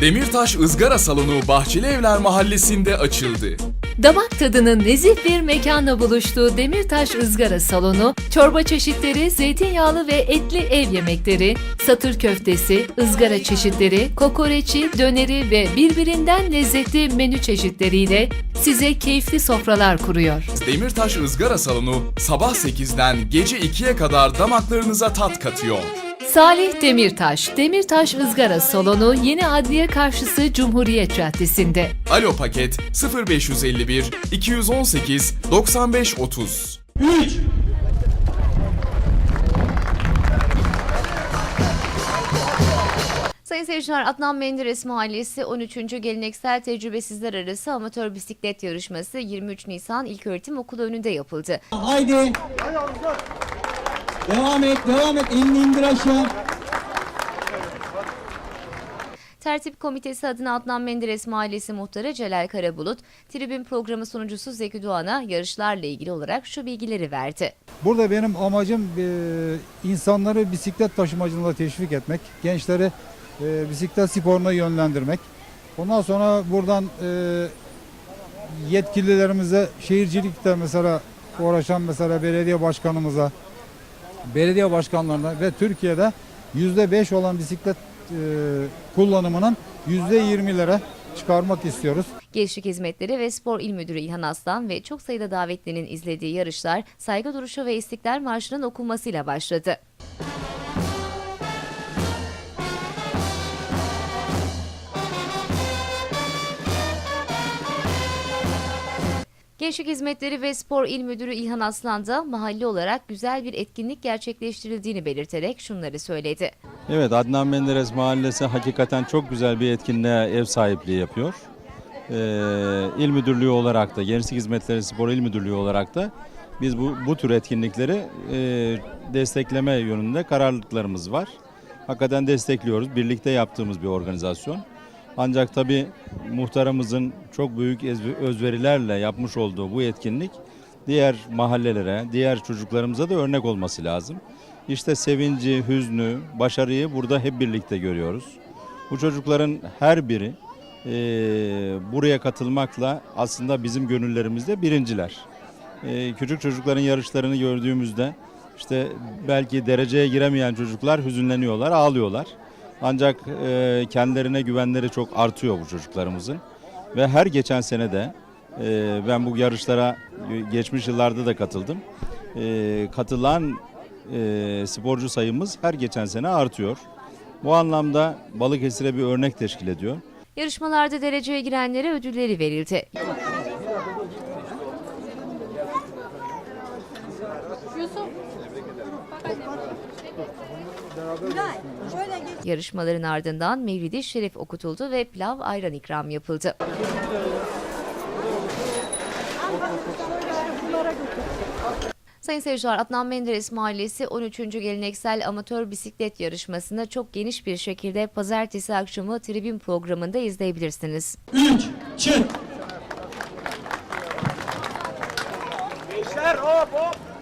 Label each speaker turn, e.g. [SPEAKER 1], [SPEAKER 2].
[SPEAKER 1] Demirtaş Izgara Salonu Bahçeli Evler Mahallesi'nde açıldı.
[SPEAKER 2] Damak tadının nezih bir mekanla buluştuğu Demirtaş Izgara Salonu, çorba çeşitleri, zeytinyağlı ve etli ev yemekleri, satır köftesi, ızgara çeşitleri, kokoreçi, döneri ve birbirinden lezzetli menü çeşitleriyle size keyifli sofralar kuruyor.
[SPEAKER 1] Demirtaş Izgara Salonu sabah 8'den gece 2'ye kadar damaklarınıza tat katıyor.
[SPEAKER 2] Salih Demirtaş, Demirtaş Izgara Salonu Yeni Adliye Karşısı Cumhuriyet Caddesi'nde.
[SPEAKER 1] Alo paket 0551 218 95 30.
[SPEAKER 3] 3
[SPEAKER 4] Sayın seyirciler Adnan Menderes Mahallesi 13. Geleneksel Tecrübesizler Arası Amatör Bisiklet Yarışması 23 Nisan İlköğretim Okulu önünde yapıldı.
[SPEAKER 3] Haydi. Devam et, devam et. Elini indir aşağı.
[SPEAKER 4] Tertip Komitesi adına Adnan Menderes Mahallesi Muhtarı Celal Karabulut, tribün programı sunucusu Zeki Doğan'a yarışlarla ilgili olarak şu bilgileri verdi.
[SPEAKER 5] Burada benim amacım e, insanları bisiklet taşımacılığına teşvik etmek, gençleri e, bisiklet sporuna yönlendirmek. Ondan sonra buradan e, yetkililerimize, şehircilikte mesela uğraşan mesela belediye başkanımıza, belediye başkanlarına ve Türkiye'de yüzde beş olan bisiklet e, kullanımının yüzde yirmilere çıkarmak istiyoruz.
[SPEAKER 4] Gençlik Hizmetleri ve Spor İl Müdürü İlhan Aslan ve çok sayıda davetlinin izlediği yarışlar saygı duruşu ve İstiklal Marşı'nın okunmasıyla başladı. Gençlik Hizmetleri ve Spor İl Müdürü İlhan Aslan da mahalle olarak güzel bir etkinlik gerçekleştirildiğini belirterek şunları söyledi.
[SPEAKER 6] Evet Adnan Menderes Mahallesi hakikaten çok güzel bir etkinliğe ev sahipliği yapıyor. Ee, İl Müdürlüğü olarak da Gençlik Hizmetleri Spor İl Müdürlüğü olarak da biz bu, bu tür etkinlikleri e, destekleme yönünde kararlılıklarımız var. Hakikaten destekliyoruz. Birlikte yaptığımız bir organizasyon. Ancak tabii muhtarımızın çok büyük özverilerle yapmış olduğu bu etkinlik diğer mahallelere, diğer çocuklarımıza da örnek olması lazım. İşte sevinci, hüznü, başarıyı burada hep birlikte görüyoruz. Bu çocukların her biri eee, buraya katılmakla aslında bizim gönüllerimizde birinciler. Eee, küçük çocukların yarışlarını gördüğümüzde işte belki dereceye giremeyen çocuklar hüzünleniyorlar, ağlıyorlar. Ancak eee, kendilerine güvenleri çok artıyor bu çocuklarımızın. Ve her geçen sene de eee, ben bu yarışlara geçmiş yıllarda da katıldım. Eee, katılan eee, sporcu sayımız her geçen sene artıyor. Bu anlamda Balıkesir'e bir örnek teşkil ediyor.
[SPEAKER 4] Yarışmalarda dereceye girenlere ödülleri verildi. Yarışmaların ardından Mevlid-i Şerif okutuldu ve pilav ayran ikram yapıldı. Sayın seyirciler Adnan Menderes Mahallesi 13. Geleneksel Amatör Bisiklet Yarışması'nı çok geniş bir şekilde pazartesi akşamı tribün programında izleyebilirsiniz.
[SPEAKER 3] 3 çık.
[SPEAKER 7] Gençler hop hop.